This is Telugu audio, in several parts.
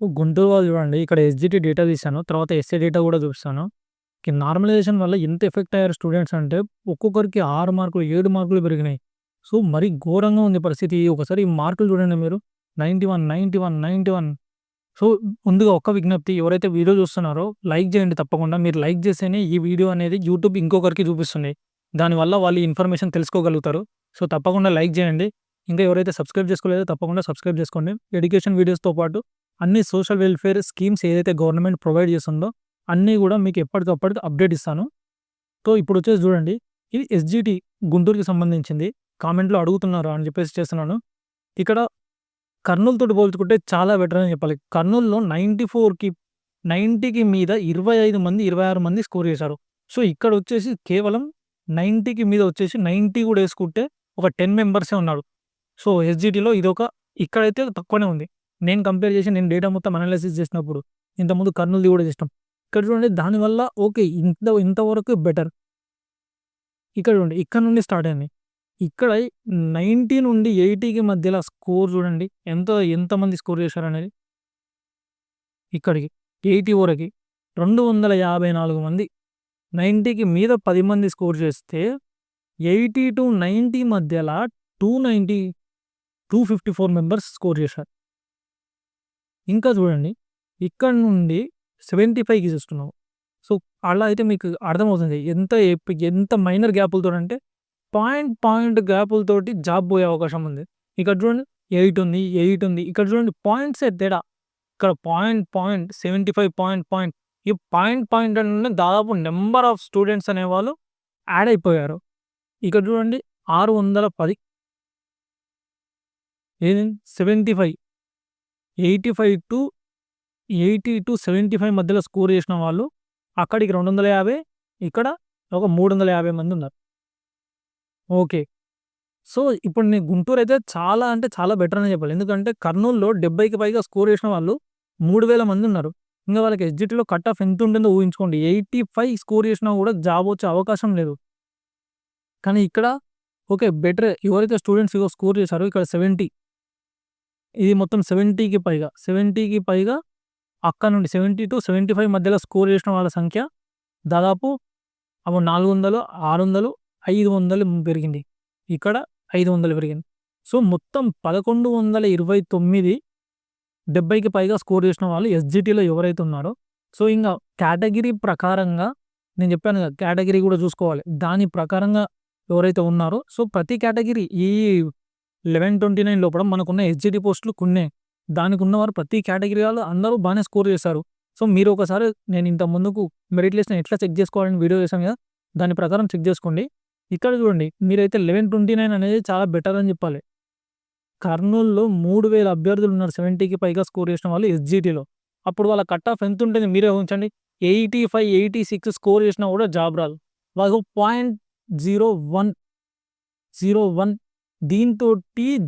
గుంటూరు వాళ్ళు చూడండి ఇక్కడ ఎస్జిటి డేటా తీశాను. తర్వాత ఎస్ఏ డేటా కూడా చూపిస్తాను. ఈ నార్మలైజేషన్ వల్ల ఎంత ఎఫెక్ట్ అయ్యారు స్టూడెంట్స్ అంటే ఒక్కొక్కరికి ఆరు మార్కులు, ఏడు మార్కులు పెరిగినాయి. సో, మరీ ఘోరంగా ఉంది పరిస్థితి. ఒకసారి ఈ మార్కులు చూడండి మీరు 91, 91, 91 సో, ముందుగా ఒక్క విజ్ఞప్తి ఎవరైతే వీడియో చూస్తున్నారో లైక్ చేయండి తప్పకుండా. మీరు లైక్ చేస్తేనే ఈ వీడియో అనేది యూట్యూబ్ ఇంకొకరికి చూపిస్తుంది. దానివల్ల వాళ్ళు ఇన్ఫర్మేషన్ తెలుసుకోగలుగుతారు. సో, తప్పకుండా లైక్ చేయండి. ఇంకా ఎవరైతే సబ్స్క్రైబ్ చేసుకోలేదో తప్పకుండా సబ్స్క్రైబ్ చేసుకోండి. ఎడ్యుకేషన్ వీడియోస్‌తో పాటు అన్ని సోషల్ వెల్ఫేర్ స్కీమ్స్ ఏదైతే గవర్నమెంట్ ప్రొవైడ్ చేస్తుందో అన్నీ కూడా మీకు ఎప్పటికప్పటికి అప్డేట్ ఇస్తాను. సో, ఇప్పుడు వచ్చేసి చూడండి ఇది ఎస్‌జిటి గుంటూరుకి సంబంధించింది. కామెంట్‌లో అడుగుతున్నారు అని చెప్పేసి చేస్తున్నాను. ఇక్కడ కర్నూలుతో పోల్చుకుంటే చాలా బెటర్ అని చెప్పాలి. కర్నూలులో 94కి 90కి మీద 25 మంది, 26 మంది స్కోర్ చేశారు. సో, ఇక్కడ వచ్చేసి కేవలం 90కి మీద వచ్చేసి 90 కూడా వేసుకుంటే ఒక 10 మెంబర్సే ఉన్నారు. సో, ఎస్‌జిటిలో ఇదొక ఇక్కడైతే తక్కువనే ఉంది. నేను కంపేర్ చేసి నేను డేటా మొత్తం అనాలిసిస్ చేసినప్పుడు ఇంతకుముందు కర్నూలుది కూడా చేసినాం. ఇక్కడ చూడండి దానివల్ల ఓకే. ఇంత ఇంతవరకు బెటర్. ఇక్కడ చూడండి ఇక్కడ నుండి స్టార్ట్ అయింది. ఇక్కడ 90 నుండి 80కి మధ్యలో స్కోర్ చూడండి. ఎంత ఎంతమంది స్కోర్ చేశారనేది. ఇక్కడికి 80 వరకి 254 మంది. 90కి మీద పది మంది స్కోర్ చేస్తే 80-90 మధ్యల 290 254 మెంబర్స్ స్కోర్ చేశారు. ఇంకా చూడండి ఇక్కడ నుండి సెవెంటీ ఫైవ్కి చూసుకున్నాం సో, అలా అయితే మీకు అర్థమవుతుంది. ఎంత ఎంత మైనర్ గ్యాపులతో అంటే పాయింట్ పాయింట్ గ్యాపులతోటి జాబ్ పోయే అవకాశం ఉంది. ఇక్కడ చూడండి ఎయిట్ ఉంది, ఎయిట్ ఉంది. ఇక్కడ చూడండి పాయింట్సే తేడా. ఇక్కడ పాయింట్ పాయింట్ 75 పాయింట్ పాయింట్ ఈ పాయింట్ పాయింట్ అంటే దాదాపు నెంబర్ ఆఫ్ స్టూడెంట్స్ అనేవాళ్ళు యాడ్ అయిపోయారు. ఇక్కడ చూడండి 610 ఏది 75 85-80-75 మధ్యలో స్కోర్ చేసిన వాళ్ళు అక్కడికి 250 ఇక్కడ ఒక 350 మంది ఉన్నారు. ఓకే. సో, ఇప్పుడు నేను గుంటూరు అయితే చాలా అంటే చాలా బెటర్ అని చెప్పాలి. ఎందుకంటే కర్నూలులో 70కి పైగా స్కోర్ చేసిన వాళ్ళు మూడు వేల మంది ఉన్నారు. ఇంకా వాళ్ళకి ఎస్జిటీలో కట్ ఆఫ్ ఎంత ఉంటుందో ఊహించుకోండి. 85 స్కోర్ చేసినా కూడా జాబ్ వచ్చే అవకాశం లేదు. కానీ ఇక్కడ ఓకే. బెటర్ ఎవరైతే స్టూడెంట్స్ ఇగో స్కోర్ చేశారో ఇక్కడ 70 ఇది మొత్తం 70కి పైగా 70కి పైగా అక్కడ నుండి 70-75 మధ్యలో స్కోర్ చేసిన వాళ్ళ సంఖ్య దాదాపు అప్పుడు 400, 600, 500 పెరిగింది. ఇక్కడ 500 పెరిగింది. సో, మొత్తం 1129 70కి పైగా స్కోర్ చేసిన వాళ్ళు ఎస్‌జిటిలో ఎవరైతే ఉన్నారో సో, ఇంకా కేటగిరీ ప్రకారంగా నేను చెప్పాను కదా! కేటగిరీ కూడా చూసుకోవాలి. దాని ప్రకారంగా ఎవరైతే ఉన్నారో సో, ప్రతి కేటగిరీ ఈ 1129 లోపల మనకున్న ఎస్‌జిటి పోస్టులు కొన్నే. దానికి ఉన్నవారు ప్రతి కేటగిరీ వాళ్ళు అందరూ బాగానే స్కోర్ చేశారు. సో, మీరు ఒకసారి నేను ఇంత ముందుకు మెరిట్ లిస్ట్‌ని ఎట్లా చెక్ చేసుకోవాలని వీడియో చేశాను కదా! దాని ప్రకారం చెక్ చేసుకోండి. ఇక్కడ చూడండి మీరైతే 1129 అనేది చాలా బెటర్ అని చెప్పాలి. కర్నూలులో 3000 అభ్యర్థులు ఉన్నారు 70కి పైగా స్కోర్ చేసిన వాళ్ళు ఎస్‌జిటిలో. అప్పుడు వాళ్ళ కట్ ఆఫ్ ఎంత ఉంటుంది మీరే ఊహించండి. 85, 86 స్కోర్ చేసినా కూడా జాబ్ రాదు. వాళ్ళకు పాయింట్ 01 01 దీంతో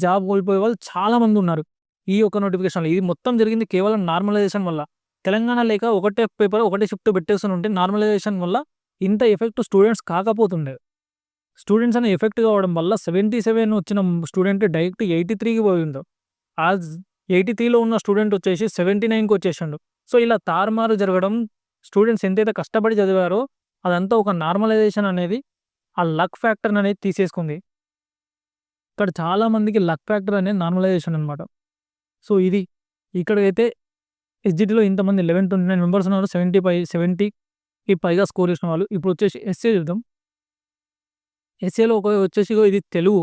జాబ్ కోల్పోయే వాళ్ళు చాలా మంది ఉన్నారు. ఈ ఒక్క నోటిఫికేషన్‌లో ఇది మొత్తం జరిగింది కేవలం నార్మలైజేషన్ వల్ల. తెలంగాణ లేక ఒకటే పేపర్ ఒకటే షిఫ్ట్ పెట్టేసుంటే నార్మలైజేషన్ వల్ల ఇంత ఎఫెక్ట్ స్టూడెంట్స్ కాకపోతుండే. స్టూడెంట్స్ అనే ఎఫెక్ట్ కావడం వల్ల 77 వచ్చిన స్టూడెంట్ డైరెక్ట్ 83కి పోయిండు. ఆజ్ 83లో ఉన్న స్టూడెంట్ వచ్చేసి 79కి వచ్చేసిండు. సో, ఇలా తారుమారు జరగడం స్టూడెంట్స్ ఎంతైతే కష్టపడి చదివారో అదంతా ఒక నార్మలైజేషన్ అనేది ఆ లక్ ఫ్యాక్టర్ అనేది తీసేసుకుంది. ఇక్కడ చాలా మందికి లక్ ఫ్యాక్టర్ అనేది నార్మలైజేషన్ అనమాట సో, ఇది ఇక్కడైతే ఎస్జిటీలో ఇంతమంది 1129 మెంబర్స్ ఉన్నారు. 70 పై 70కి పైగా స్కోర్ చేసిన వాళ్ళు. ఇప్పుడు వచ్చేసి ఎస్ఏ చూద్దాం. ఎస్ఏలో ఒక వచ్చేసి ఇది తెలుగు.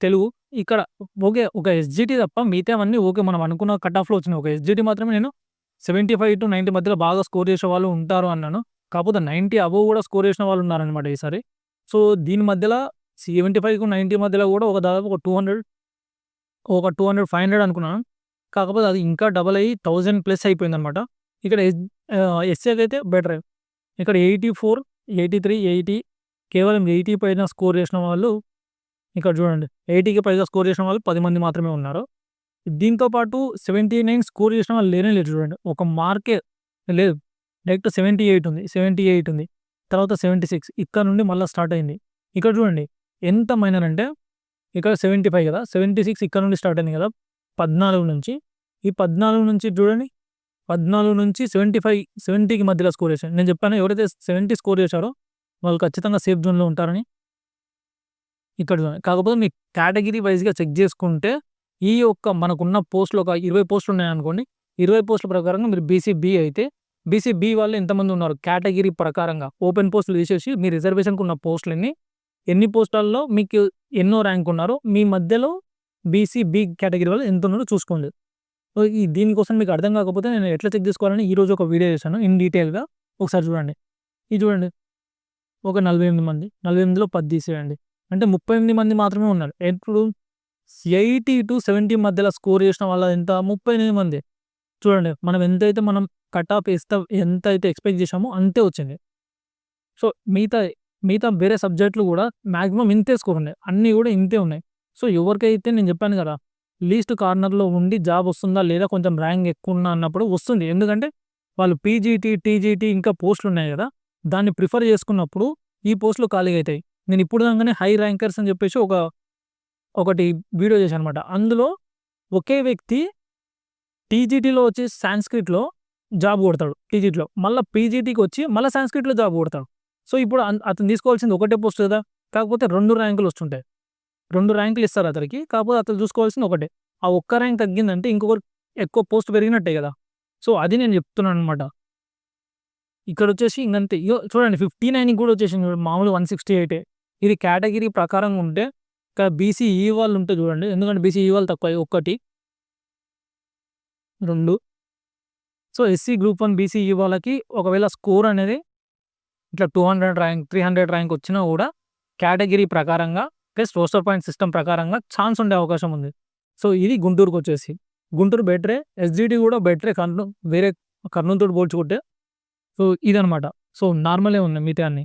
తెలుగు ఇక్కడ ఓకే. ఒక ఎస్‌జిటి తప్ప మిగతావన్నీ ఓకే. మనం అనుకున్న కట్ ఆఫ్‌లో వచ్చినాయి. ఒక ఎస్‌జిటి మాత్రమే నేను 75-90 మధ్యలో బాగా స్కోర్ చేసే వాళ్ళు ఉంటారు అన్నాను. కాకపోతే 90 అబోవ్ కూడా స్కోర్ చేసిన వాళ్ళు ఉన్నారనమాట ఈసారి. సో, దీని మధ్యలో 75-90 మధ్యలో కూడా ఒక దాదాపు ఒక 200 ఒక 200, 500 అనుకున్నాను. కాకపోతే అది ఇంకా డబల్ అయ్యి థౌజండ్ ప్లస్ అయిపోయింది అనమాట ఇక్కడ ఎస్ ఆహ్, ఎస్ఏకైతే బెటర్ ఇక్కడ 84, 83, 80 కేవలం 80 పైన స్కోర్ చేసిన వాళ్ళు ఇక్కడ చూడండి 80కి పైగా స్కోర్ చేసిన వాళ్ళు పది మంది మాత్రమే ఉన్నారు. దీంతో పాటు 79 స్కోర్ చేసిన వాళ్ళు లేనే లేదు చూడండి. ఒక మార్కే లేదు. డైరెక్ట్ 78 ఉంది. 78 ఉంది. తర్వాత 76 ఇక్కడ నుండి మళ్ళీ స్టార్ట్ అయింది. ఇక్కడ చూడండి ఎంత మైనర్ అంటే ఇక్కడ 75 కదా! 76 ఇక్కడ నుండి స్టార్ట్ అయింది కదా! 14 నుంచి. ఈ పద్నాలుగు నుంచి చూడండి. పద్నాలుగు నుంచి సెవెంటీ ఫైవ్ సెవెంటీకి మధ్యలో స్కోర్ చేశారు. నేను చెప్పాను ఎవరైతే సెవెంటీ స్కోర్ చేశారో వాళ్ళు ఖచ్చితంగా సేఫ్ జోన్లో ఉంటారని. ఇక్కడ కాకపోతే మీ కేటగిరీ వైజ్గా చెక్ చేసుకుంటే ఈ యొక్క మనకున్న పోస్టులు ఒక ఇరవై పోస్టులు ఉన్నాయనుకోండి. ఇరవై పోస్టుల ప్రకారంగా మీరు బీసీబీ అయితే బీసీబీ వాళ్ళు ఎంతమంది ఉన్నారు? కేటగిరీ ప్రకారంగా. ఓపెన్ పోస్టులు తీసేసి మీ రిజర్వేషన్కి ఉన్న పోస్టులన్నీ ఎన్ని ఎన్ని పోస్టులలో మీకు ఎన్నో ర్యాంక్ ఉన్నారో మీ మధ్యలో బీసీ బి కేటగిరీ వాళ్ళు ఎంత ఉన్నారో చూసుకోండి. ఈ దీనికోసం మీకు అర్థం కాకపోతే నేను ఎట్లా చెక్ చేసుకోవాలని ఈరోజు ఒక వీడియో చేశాను. ఇన్ డీటెయిల్గా ఒకసారి చూడండి. ఇది చూడండి. ఒక నలభై ఎనిమిది మంది. నలభై ఎనిమిదిలో పది తీసేయండి. అంటే ముప్పై ఎనిమిది మంది మాత్రమే ఉన్నారు. ఎప్పుడు ఎయిటీ టు సెవెంటీ మధ్యలో స్కోర్ చేసిన వాళ్ళ ఎంత? ముప్పై ఎనిమిది మంది. చూడండి. మనం ఎంతైతే మనం కట్ ఆఫ్ వేస్తా ఎంత అయితే ఎక్స్పెక్ట్ చేసామో అంతే వచ్చింది. సో మిగతా మిగతా వేరే సబ్జెక్టులు కూడా మ్యాక్సిమం ఇంతే స్కోర్ ఉన్నాయి. అన్నీ కూడా ఇంతే ఉన్నాయి. సో ఎవరికైతే నేను చెప్పాను కదా లీస్ట్ కార్నర్లో ఉండి జాబ్ వస్తుందా లేదా కొంచెం ర్యాంక్ ఎక్కువ ఉన్నా అన్నప్పుడు వస్తుంది. ఎందుకంటే వాళ్ళు పీజీటీ టీజీటీ ఇంకా పోస్టులు ఉన్నాయి కదా దాన్ని ప్రిఫర్ చేసుకున్నప్పుడు ఈ పోస్టులు ఖాళీగా అవుతాయి. నేను ఇప్పుడు దాకానే హై ర్యాంకర్స్ అని చెప్పేసి ఒక ఒకటి వీడియో చేశాను అనమాట అందులో ఒకే వ్యక్తి టీజీటీలో వచ్చి సాంస్క్రిట్లో జాబ్ కొడతాడు. టీజీటీలో. మళ్ళీ పీజీటీకి వచ్చి మళ్ళీ సాంస్క్రిట్లో జాబ్ కొడతాడు. సో ఇప్పుడు అతను తీసుకోవాల్సింది ఒకటే పోస్ట్ కదా? కాకపోతే రెండు ర్యాంకులు వస్తుంటాయి. రెండు ర్యాంకులు ఇస్తారు అతనికి కాకపోతే అతను చూసుకోవాల్సింది ఒకటే. ఆ ఒక్క ర్యాంక్ తగ్గిందంటే ఇంకొకరు ఎక్కువ పోస్ట్ పెరిగినట్టే కదా? సో అది నేను చెప్తున్నాను అనమాట ఇక్కడ వచ్చేసి ఇంకంతే. ఇగో చూడండి ఫిఫ్టీ నైన్కి కూడా వచ్చేసింది మామూలు వన్ సిక్స్టీ ఎయిటే. ఇది కేటగిరీ ప్రకారం ఉంటే ఇంకా బీసీఈ వాళ్ళు ఉంటే చూడండి ఎందుకంటే బీసీఈ వాళ్ళు తక్కువ ఒకటి రెండు. So SC group one BCE వాళ్ళకి ఒకవేళ స్కోర్ అనేది ఇట్లా two hundred rank three hundred rank వచ్చినా కూడా కేటగిరీ ప్రకారంగా ప్లస్ రోస్టర్ పాయింట్ సిస్టమ్ ప్రకారంగా ఛాన్స్ ఉండే అవకాశం ఉంది. సో ఇది గుంటూరుకు వచ్చేసి. గుంటూరు బెటరే ఎస్జిటి కూడా బెటరే కర్నూలు వేరే కర్నూలుతో పోల్చుకుంటే. సో ఇదనమాట సో నార్మలే ఉన్నాయి మిగతా అన్ని.